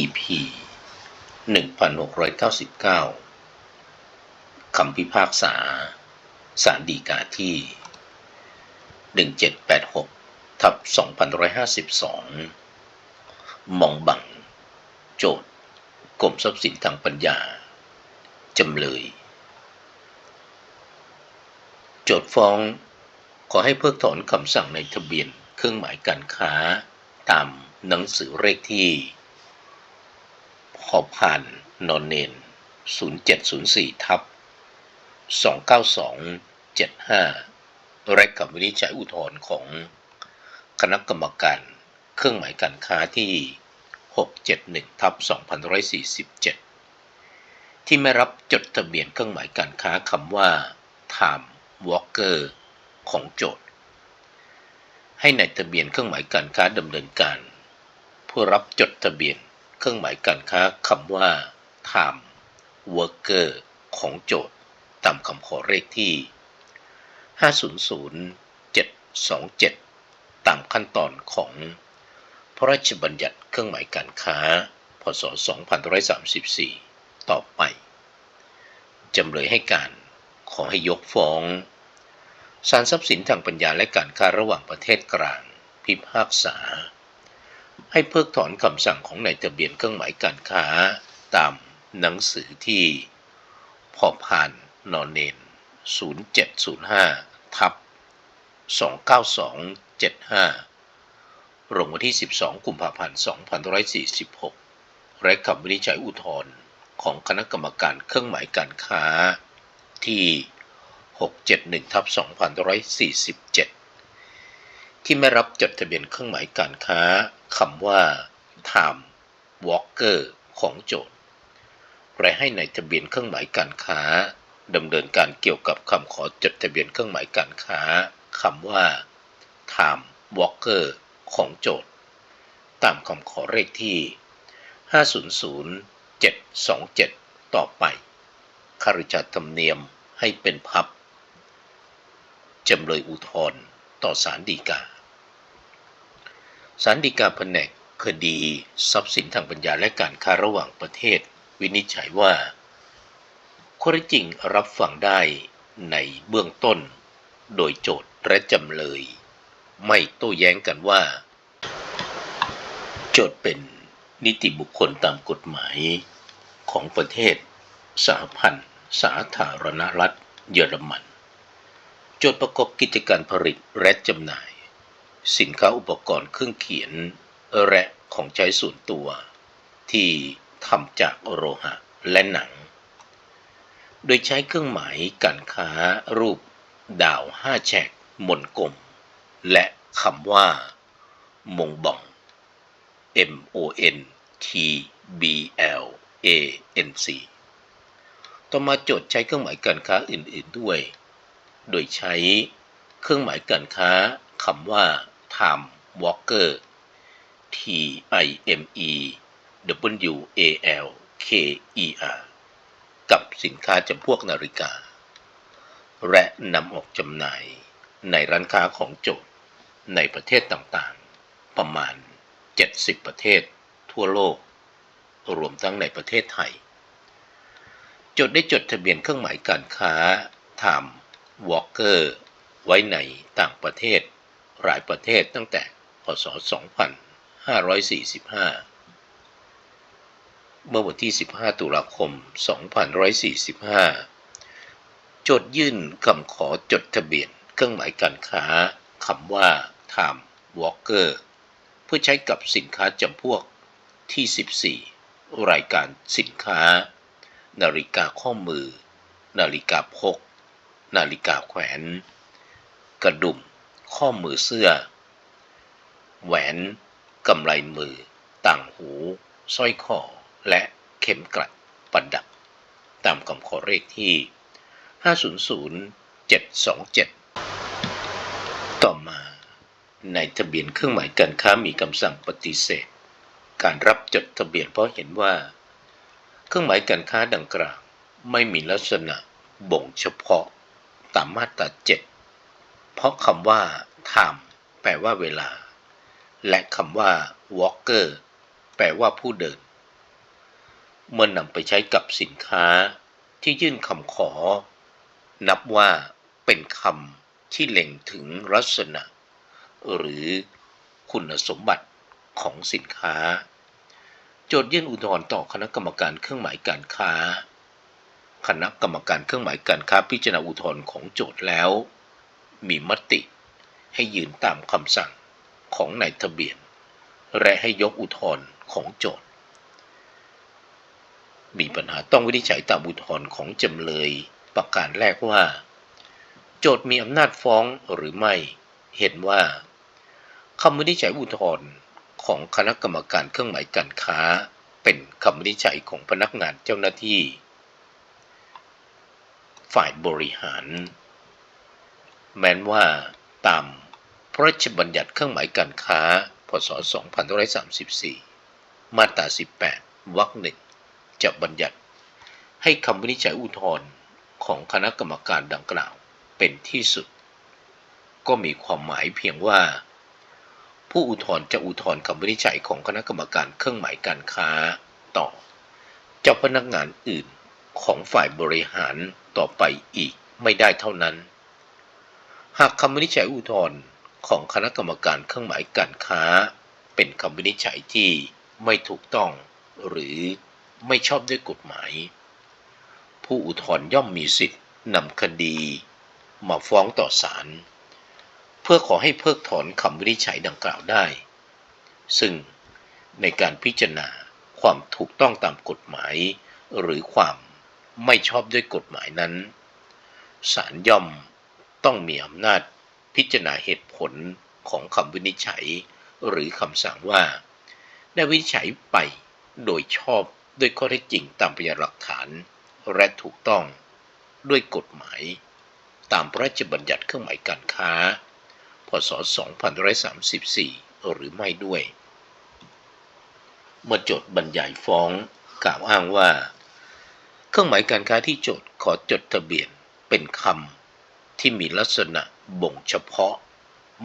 EP 1699 คำพิพากษาสารดีกาที่ 1786 ทับ2152 มองบัง โจทย์กรมทรัพย์สินทางปัญญา จำเลย โจทย์ฟ้อง ขอให้เพิกถอนคำสั่งในทะเบียนเครื่องหมายการค้าตามหนังสือเลขที่ พอผ่านนอนเนน 0704 ทับ 29275และคำวินิจฉัยอุทธรณ์ของคณะกรรมการเครื่องหมายการค้าที่ 671 ทับ2547 ที่ไม่รับจดทะเบียนเครื่องหมายการค้าคำว่า Time Walker ของโจทย์ ให้ในทะเบียนเครื่องหมายการค้าดำเนินการ ผู้รับจดทะเบียน เครื่องหมายการค้าคำว่า Time Worker ของโจทย์ตามคำขอเลขที่ 500727 ตามขั้นตอนของ พระราชบัญญัติเครื่องหมายการค้า พศ 2534 ต่อไป จำเลยให้การขอให้ยกฟ้องศาลทรัพย์สินทางปัญญาและการค้าระหว่างประเทศกลาง พิพากษา ให้เพิกถอนคำสั่งของนายทะเบียนเครื่องหมายการค้า ตามหนังสือที่พอผ่านนอนเนน 0705 ทับ 29275ลงวันที่ 12 กุมภาพันธ์2546 และคำวินิจฉัยอุทธรณ์ของคณะกรรมการเครื่องหมายการค้าที่ 671ทับ2547 ที่ไม่รับจดทะเบียนเครื่องหมายการค้าคำว่า Time Walker ของโจทย์และให้ในทะเบียนเครื่องหมายการค้าดำเนินการเกี่ยวกับคำขอจดทะเบียนเครื่องหมายการค้าคำว่า Time Walker ของโจทย์ ตามคำขอเลขที่ 500727 ต่อไปคาริจาธรรมเนียมให้เป็นพับจำเลยอุทธรณ์ต่อศาลฎีกา ศาลฎีกาแผนกคดี ทรัพย์สินทางปัญญาและการค้าระหว่างประเทศ วินิจฉัยว่าข้อเท็จจริงรับฟังได้ในเบื้องต้น โดยโจทย์และจำเลย ไม่โต้แย้งกันว่า โจทย์เป็นนิติบุคคลตามกฎหมายของประเทศ สหพันธ์ สาธารณรัฐ เยอรมัน โจทย์ประกอบกิจการผลิตและจำหน่าย สินค้าอุปกรณ์เครื่องเขียน และของใช้ส่วนตัว ที่ทำจากโลหะและหนัง โดยใช้เครื่องหมายการค้ารูปดาวห้าแฉกมนกลม และคำว่า มงบอง M O N T B L A N C ต่อมาโจทย์ใช้เครื่องหมายการค้าอื่น ๆด้วย โดยใช้เครื่องหมายการค้าคำว่า Time Walker T I M E W A L K E R กับสินค้าจำพวกนาฬิกา และนำออกจำหน่ายในร้านค้าของโจทย์ในประเทศต่างๆ ประมาณ 70 ประเทศทั่วโลก รวมทั้งในประเทศไทยโจทย์ได้จดทะเบียนเครื่องหมายการค้า Time Walker ไว้ในต่างประเทศ หลายประเทศตั้งแต่พศ 2545 เมื่อวันที่ 15 ตุลาคม 2545 โจทย์ยื่นคำขอจดทะเบียนเครื่องหมายการค้าคำว่า Time Walker เพื่อใช้กับสินค้าจำพวกที่ 14 รายการสินค้า นาฬิกาข้อมือ นาฬิกาพก นาฬิกาแขวน กระดุม ข้อมือเสื้อ แหวนกำไลมือ ต่างหูสร้อยคอและเข็มกลัดประดับ ตามคำขอเลขที่ 500727 ต่อมาในทะเบียนเครื่องหมายการค้ามีคำสั่งปฏิเสธ การรับจดทะเบียนเพราะเห็นว่า เครื่องหมายการค้าดังกล่าวไม่มีลักษณะบ่งเฉพาะตามมาตรา7 เพราะคำว่า time แปลว่าเวลา และคำว่า walker แปลว่าผู้เดิน เมื่อนำไปใช้กับสินค้าที่ยื่นคำขอ นับว่าเป็นคำที่เล็งถึงลักษณะ หรือคุณสมบัติของสินค้า โจทย์ยื่นอุทธรณ์ต่อคณะกรรมการเครื่องหมายการค้า คณะกรรมการเครื่องหมายการค้าพิจารณาอุทธรณ์ของโจทย์แล้ว มีมติ ให้ยืนตามคำสั่งของนายทะเบียน และให้ยกอุทธรณ์ของโจทย์ มีปัญหาต้องวินิจฉัยตามอุทธรณ์ของจำเลยประการแรกว่า โจทย์มีอำนาจฟ้องหรือไม่ เห็นว่าคำวินิจฉัยอุทธรณ์ของคณะกรรมการเครื่องหมายการค้า เป็นคำวินิจฉัยของพนักงานเจ้าหน้าที่ ฝ่ายบริหาร แม้นว่าตามพระราชบัญญัติเครื่องหมายการค้า พศ 2534 มาตรา 18 วรรคหนึ่งจะบัญญัติ ให้คำวินิจฉัยอุทธรณ์ของคณะกรรมการดังกล่าวเป็นที่สุด ก็มีความหมายเพียงว่า ผู้อุทธรณ์จะอุทธรณ์คำวินิจฉัยของคณะกรรมการเครื่องหมายการค้าต่อ เจ้าพนักงานอื่นของฝ่ายบริหารต่อไปอีกไม่ได้เท่านั้น หากคำวินิจฉัยอุทธรณ์ของคณะกรรมการเครื่องหมายการค้า เป็นคำวินิจฉัยที่ไม่ถูกต้องหรือไม่ชอบด้วยกฎหมาย ผู้อุทธรณ์ย่อมมีสิทธิ์นำคดีมาฟ้องต่อศาลเพื่อขอให้เพิกถอนคำวินิจฉัยดังกล่าวได้ ซึ่งในการพิจารณาความถูกต้องตามกฎหมาย หรือความไม่ชอบด้วยกฎหมายนั้นศาลย่อม ต้องมีอำนาจพิจารณาเหตุผลของคำวินิจฉัย หรือคำสั่งว่า ได้วินิจฉัยไปโดยชอบด้วยข้อเท็จจริงตามพยานหลักฐาน และถูกต้องด้วยกฎหมาย ตามพระราชบัญญัติเครื่องหมายการค้า พศ 2534 หรือไม่ด้วย เมื่อโจทย์บรรยายฟ้องกล่าวอ้างว่า เครื่องหมายการค้าที่โจทย์ขอจดทะเบียนเป็นคำ ที่มีลักษณะบ่งเฉพาะ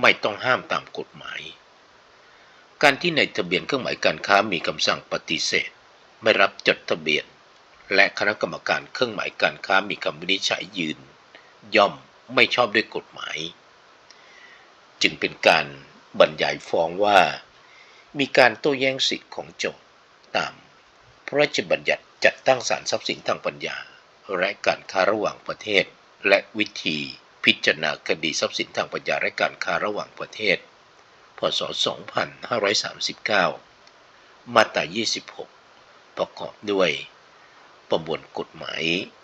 ไม่ต้องห้ามตามกฎหมาย การที่ในทะเบียนเครื่องหมายการค้ามีคำสั่งปฏิเสธ ไม่รับจดทะเบียน และคณะกรรมการเครื่องหมายการค้ามีคำวินิจฉัยยืน ย่อมไม่ชอบด้วยกฎหมาย จึงเป็นการบรรยายฟ้องว่า มีการโต้แย้งสิทธิ์ของโจทย์ตาม พระราชบัญญัติจัดตั้งศาลทรัพย์สินทางปัญญา และการค้าระหว่างประเทศและวิธี พิจารณาคดีทรัพย์สินทางปัญญาและการค้าระหว่างประเทศ พศ 2539 มาตรา 26 ประกอบด้วย ประมวลกฎหมาย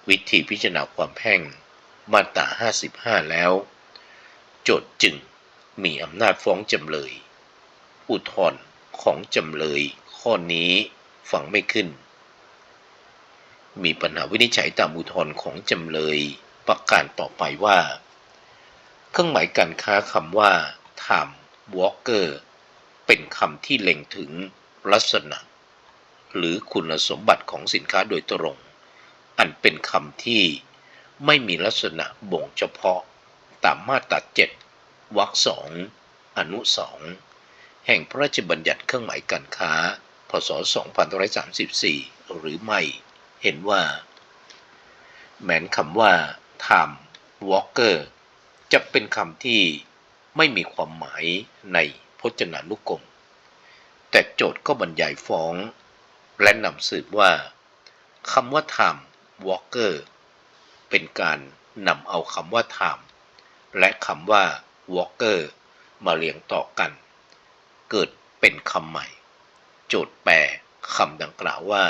วิธีพิจารณาความแพ่ง มาตรา 55 แล้ว โจทย์จึงมีอำนาจฟ้องจำเลย อุทธรณ์ของจำเลย ข้อนี้ฟังไม่ขึ้น มีปัญหาวินิจฉัยตามอุทธรณ์ของจำเลยประการต่อไปว่า เครื่องหมายการค้าคำว่า time walker เป็นคำที่เล็งถึงลักษณะ หรือคุณสมบัติของสินค้าโดยตรง อันเป็นคำที่ไม่มีลักษณะบ่งเฉพาะตามมาตราเจ็ดวรรคสองอนุสองแห่งพระราชบัญญัติเครื่องหมายการค้า พศ 2534 หรือไม่ เห็นว่า แม้นคำว่า time walker จะเป็นคำที่ไม่มีความหมายในพจนานุกรม แต่โจทย์ก็บรรยายฟ้อง และนำสืบว่าคำว่า time walker เป็นการนำเอาคำว่า time และคำว่า walker มาเรียงต่อกัน เกิดเป็นคำใหม่ โจทย์แปลคำดังกล่าวว่า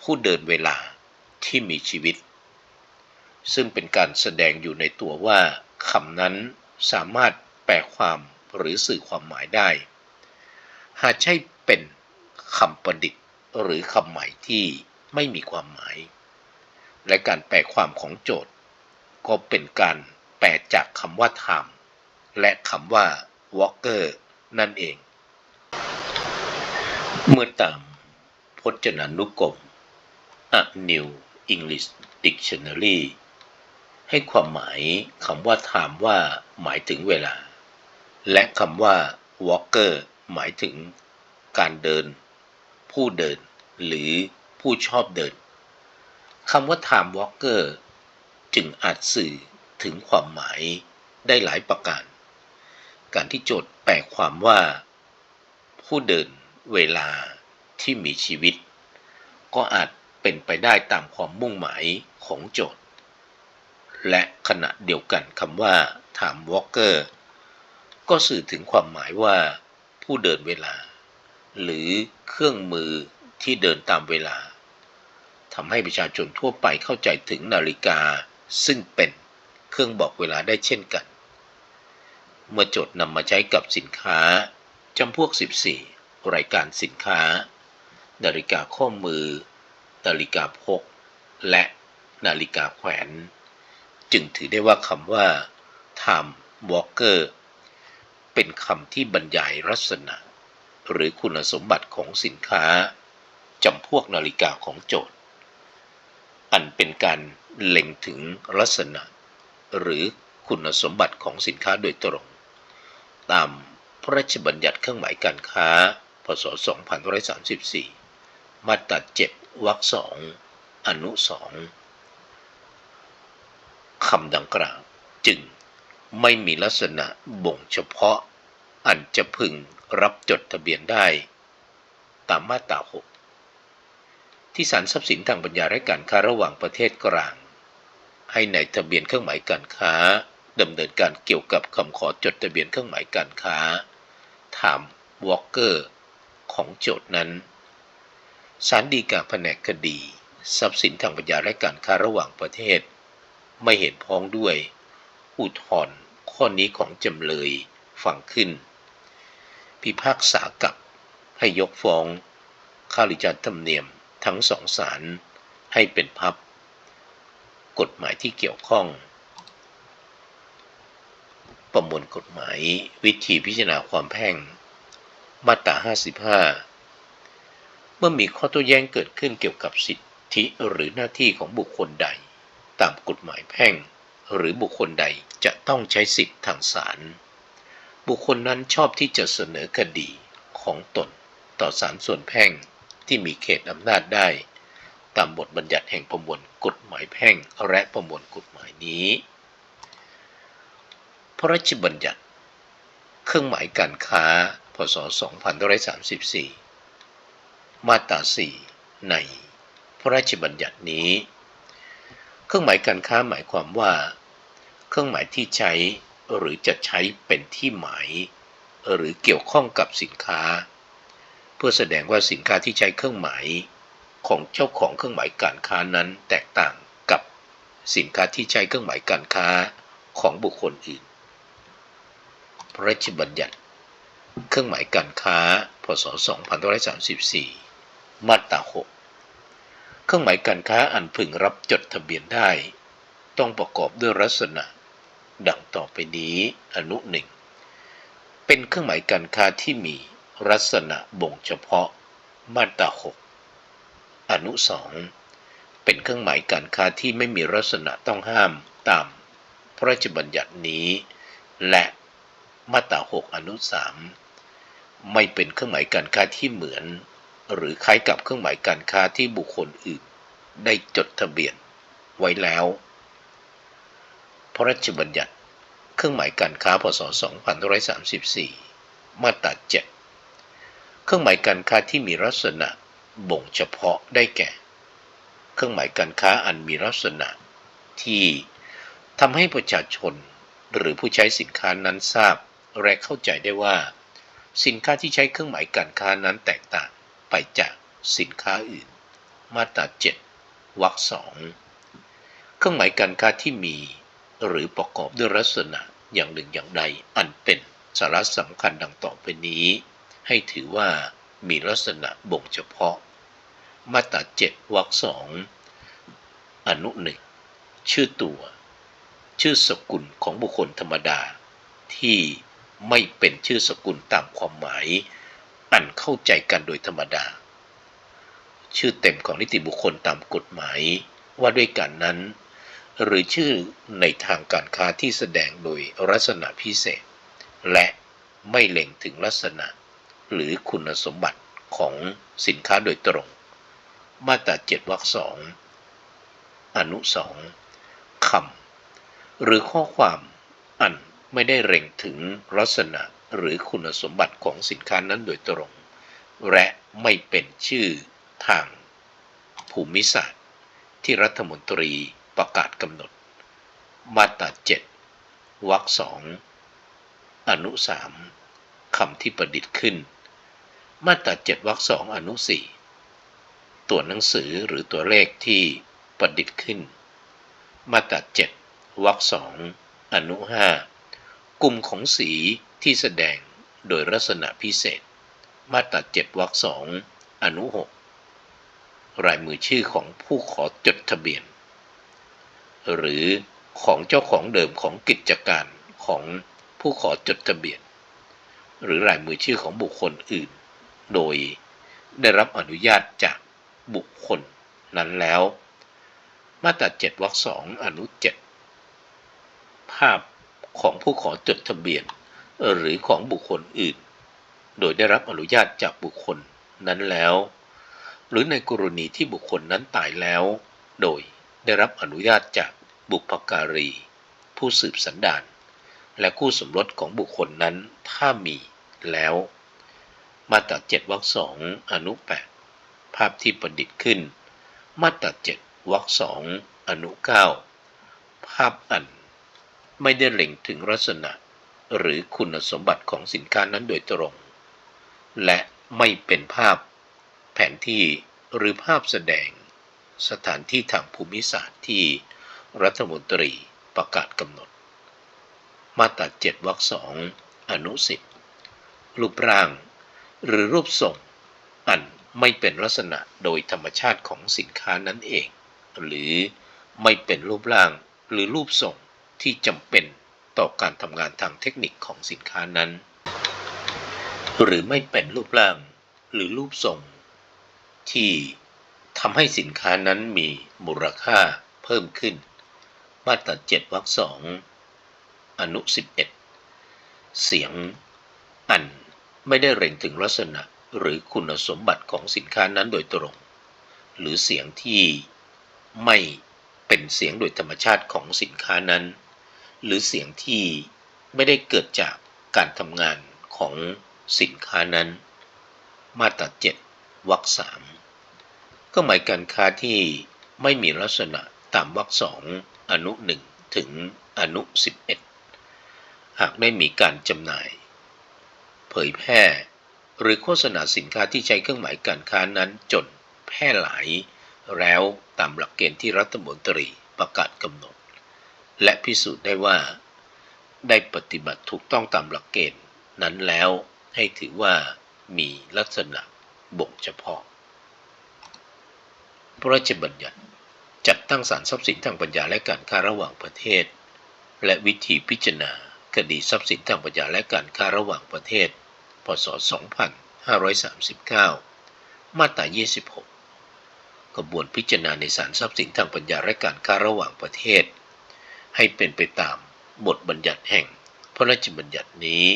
ผู้เดินเวลาที่มีชีวิต ซึ่งเป็นการแสดงอยู่ในตัวว่าคำนั้นสามารถแปลความหรือสื่อความหมายได้ หากใช่เป็นคำประดิษฐ์หรือคำใหม่ที่ไม่มีความหมาย และการแปลความของโจทย์ ก็เป็นการแปลจากคำว่า time และคำว่า walker นั่นเอง เมื่อตามพจนานุกรม A New English Dictionary ให้ความหมายคำว่า time ว่าหมายถึงเวลา และคำว่า walker หมายถึงการเดิน ผู้เดิน หรือผู้ผู้ชอบเดินคำว่า time walker จึงอาจสื่อถึงความหมายได้หลายประการ การที่โจทย์แปลความว่า ผู้เดินเวลาที่มีชีวิต ก็อาจเป็นไปได้ตามความมุ่งหมายของโจทย์ และขณะเดียวกันคำว่า time walker ก็สื่อถึงความหมายว่า ผู้เดินเวลา หรือเครื่องมือที่เดินตามเวลาทำให้ประชาชนทั่วไปเข้าใจถึงนาฬิกา ซึ่งเป็นเครื่องบอกเวลาได้เช่นกัน เมื่อโจทย์นำมาใช้กับสินค้าจำพวก 14 รายการสินค้า นาฬิกาข้อมือ นาฬิกาพก และนาฬิกาแขวน จึงถือได้ว่าคำว่า time walker เป็นคำที่บรรยายลักษณะ หรือคุณสมบัติของสินค้าจำพวกนาฬิกาของโจทย์ อันเป็นการเล็งถึงลักษณะ หรือคุณสมบัติของสินค้าโดยตรง ตามพระราชบัญญัติเครื่องหมายการค้า พศ 2534 มาตรา 7 วรรคสอนุสอง คำดังกล่าว จึงไม่มีลักษณะบ่งเฉพาะ อันจะพึงรับจดทะเบียนได้ ตามมาตรา 6 ที่ศาลทรัพย์สินทางปัญญาและการค้าระหว่างประเทศกลาง ให้ในทะเบียนเครื่องหมายการค้าดำเนินการเกี่ยวกับคำขอจดทะเบียนเครื่องหมายการค้าถามวอลเกอร์ของโจทย์นั้นศาลฎีกาแผนกคดี ทรัพย์สินทางปัญญาและการค้าระหว่างประเทศ ไม่เห็นพ้องด้วย อุทธรณ์ข้อนี้ของจำเลยฟังขึ้น พิพากษากับให้ยกฟ้องข้าราชการธรรมเนียมทั้งสองศาลให้เป็นพับ กฎหมายที่เกี่ยวข้อง ประมวลกฎหมายวิธีพิจารณาความแพ่ง มาตรา 55 เมื่อมีข้อโต้แย้งเกิดขึ้นเกี่ยวกับสิทธิหรือหน้าที่ของบุคคลใด ตามกฎหมายแพ่ง หรือบุคคลใดจะต้องใช้สิทธิทางศาล บุคคลนั้นชอบที่จะเสนอคดีของตนต่อศาลส่วนแพ่งที่มีเขตอำนาจได้ ตามบทบัญญัติแห่งประมวลกฎหมายแพ่งและประมวลกฎหมายนี้ พระราชบัญญัติ เครื่องหมายการค้า พศ 2534 มาตรา 4 ในพระราชบัญญัตินี้ เครื่องหมายการค้าหมายความว่า เครื่องหมายที่ใช้หรือจะใช้เป็นที่หมาย หรือเกี่ยวข้องกับสินค้า เพื่อแสดงว่าสินค้าที่ใช้เครื่องหมายของเจ้าของเครื่องหมายการค้านั้นแตกต่างกับสินค้าที่ใช้เครื่องหมายการค้าของบุคคลอื่น พระราชบัญญัติ เครื่องหมายการค้า พศ 2534 มาตรา 6 เครื่องหมายการค้าอันพึงรับจดทะเบียนได้ ต้องประกอบด้วยลักษณะ ดังต่อไปนี้อนุหนึ่งเป็นเครื่องหมายการค้าที่มีลักษณะบ่งเฉพาะมาตรา6อนุสองเป็นเครื่องหมายการค้าที่ไม่มีลักษณะต้องห้ามตามพระราชบัญญัตินี้ และมาตรา6อนุ3ไม่เป็นเครื่องหมายการค้าที่เหมือน หรือคล้ายกับเครื่องหมายการค้าที่บุคคลอื่น ได้จดทะเบียน ไว้แล้ว พระราชบัญญัติ เครื่องหมายการค้าพศ2534 มาตรา7เครื่องหมายการค้าที่มีลักษณะบ่งเฉพาะได้แก่ เครื่องหมายการค้าอันมีลักษณะ ที่ทำให้ประชาชนหรือผู้ใช้สินค้านั้นทราบและเข้าใจได้ว่า สินค้าที่ใช้เครื่องหมายการค้านั้นแตกต่าง ไปจากสินค้าอื่น มาตรา7วรรคสองเครื่องหมายการค้าที่มี หรือประกอบด้วยลักษณะอย่างหนึ่งอย่างใดอันเป็นสาระสำคัญดังต่อไปนี้ ให้ถือว่ามีลักษณะบ่งเฉพาะ มาตรา7วรรคสองอนุหนึ่งชื่อตัว ชื่อสกุลของบุคคลธรรมดา ที่ไม่เป็นชื่อสกุลตามความหมาย อันเข้าใจกันโดยธรรมดา ชื่อเต็มของนิติบุคคลตามกฎหมายว่าด้วยกันนั้น หรือชื่อในทางการค้าที่แสดงโดยลักษณะพิเศษ และไม่เล็งถึงลักษณะ หรือคุณสมบัติของสินค้าโดยตรง มาตราเจ็ดวรรคสองอนุสองคำหรือข้อความอันไม่ได้เร่งถึงลักษณะ หรือคุณสมบัติของสินค้านั้นโดยตรง และไม่เป็นชื่อทางภูมิศาสตร์ ที่รัฐมนตรีประกาศกำหนด มาตราเจ็ดวรรคสองอนุสามคำที่ประดิษฐ์ขึ้น มาตราเจ็ดวรรคสองอนุสี่ตัวหนังสือหรือตัวเลขที่ประดิษฐ์ขึ้น มาตราเจ็ดวรรคสองอนุห้า กลุ่มของสีที่แสดงโดยลักษณะพิเศษ มาตราเจ็ดวรรคสองอนุหกรายมือชื่อของผู้ขอจดทะเบียน หรือของเจ้าของเดิมของกิจการของผู้ขอจดทะเบียน หรือรายมือชื่อของบุคคลอื่น โดยได้รับอนุญาตจากบุคคลนั้นแล้ว มาตราเจ็ดวรรคสองอนุเจ็ดภาพ ของผู้ขอจดทะเบียน หรือของบุคคลอื่น โดยได้รับอนุญาตจากบุคคลนั้นแล้ว หรือในกรณีที่บุคคลนั้นตายแล้ว โดยได้รับอนุญาตจากบุพการี ผู้สืบสันดาน และคู่สมรสของบุคคลนั้นถ้ามีแล้ว มาตราเจ็ดวรรคสองอนุแปดภาพที่ประดิษฐ์ขึ้น มาตราเจ็ดวรรคสองอนุเก้าภาพอัน ไม่ได้เล็งถึงลักษณะ หรือคุณสมบัติของสินค้านั้นโดยตรง และไม่เป็นภาพ แผนที่หรือภาพแสดง สถานที่ทางภูมิศาสตร์ที่รัฐมนตรีประกาศกำหนด มาตราเจ็ดวรรคสองอนุสิบรูปร่าง หรือรูปทรงอันไม่เป็นลักษณะโดยธรรมชาติของสินค้านั้นเอง หรือไม่เป็นรูปร่างหรือรูปทรง ที่จำเป็นต่อการทำงานทางเทคนิคของสินค้านั้น หรือไม่เป็นรูปร่างหรือรูปทรง ที่ทำให้สินค้านั้นมีมูลค่าเพิ่มขึ้น มาตราเจ็ดวรรคสองอนุสิบเอ็ดเสียงอันไม่ได้เร่งถึงลักษณะหรือคุณสมบัติของสินค้านั้นโดยตรง หรือเสียงที่ไม่เป็นเสียงโดยธรรมชาติของสินค้านั้น หรือเสียงที่ไม่ได้เกิดจากการทำงานของสินค้านั้น มาตราเจ็ดวรรคสามก็หมายการค้าที่ไม่มีลักษณะตามวรรคสองอนุหนึ่งถึงอนุสิบเอ็ดหากได้มีการจำหน่าย เผยแพร่ หรือโฆษณาสินค้าที่ใช้เครื่องหมายการค้านั้นจนแพร่หลาย แล้วตามหลักเกณฑ์ที่รัฐมนตรีประกาศกำหนด และพิสูจน์ได้ว่า ได้ปฏิบัติถูกต้องตามหลักเกณฑ์นั้นแล้วให้ถือว่ามีลักษณะบ่งเฉพาะ พระราชบัญญัติจัดตั้งศาลทรัพย์สินทางปัญญาและการค้าระหว่างประเทศ และวิธีพิจารณาคดีทรัพย์สินทางปัญญาและการค้าระหว่างประเทศ พศ 2539 มาตรา 26 กระบวนพิจารณาในศาลทรัพย์สินทางปัญญาและการค้าระหว่างประเทศ ให้เป็นไปตามบทบัญญัติแห่งพระราชบัญญัตินี้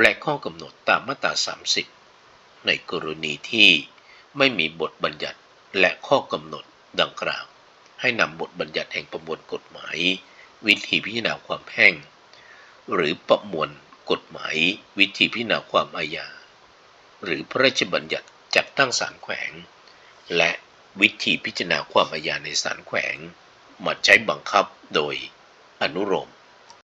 และข้อกำหนดตามมาตรา 30 ในกรณีที่ไม่มีบทบัญญัติและข้อกำหนดดังกล่าว ให้นำบทบัญญัติแห่งประมวลกฎหมาย วิธีพิจารณาความแพ่ง หรือประมวลกฎหมายวิธีพิจารณาความอาญา หรือพระราชบัญญัติจัดตั้งศาลแขวง และวิธีพิจารณาความอาญาในศาลแขวง มาใช้บังคับโดยอนุโลม